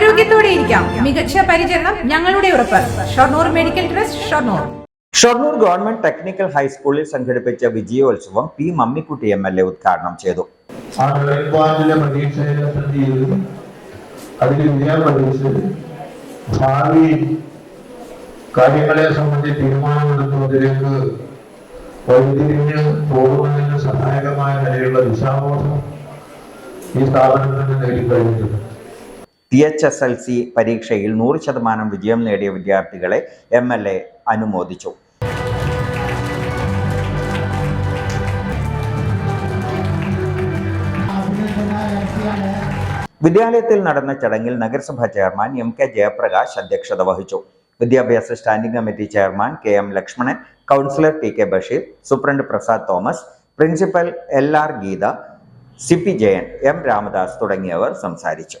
ആരോഗ്യത്തോടെ ഇരിക്കാം. മികച്ച പരിചരണം ഞങ്ങളുടെ ഉറപ്പ്. Shoranur medical trust Shoranur. Shoranur government technical ഹൈസ്കൂളിൽ സംഘടിപ്പിച്ച വിജയോത്സവം P Mammikutty M L A ഉദ്ഘാടനം ചെയ്തു. ആ ഡ്രോയിങ് അതിൽ വിജയം പഠിച്ച് ഭാവി കാര്യങ്ങളെ സംബന്ധിച്ച് തീരുമാനമെടുക്കുന്നതിലേക്ക് വഴിതിരിഞ്ഞ് പോകുന്നതിന് സഹായകമായ നിലയിലുള്ള ദിശാബോധം ഈ സ്ഥാപനത്തിന് നേടിക്കഴിഞ്ഞിട്ടുണ്ട്. T H S L C പരീക്ഷയിൽ നൂറ് ശതമാനം വിജയം നേടിയ വിദ്യാർത്ഥികളെ എം എൽ എ അനുമോദിച്ചു. വിദ്യാലയത്തിൽ നടന്ന ചടങ്ങിൽ നഗരസഭാ ചെയർമാൻ എം കെ ജയപ്രകാശ് അധ്യക്ഷത വഹിച്ചു. വിദ്യാഭ്യാസ standing committee chairman K M Lakshmanan councillor T K Basheer superintendent Prasad Thomas principal L R Geetha C P Jayan M Ramadas തുടങ്ങിയവർ സംസാരിച്ചു.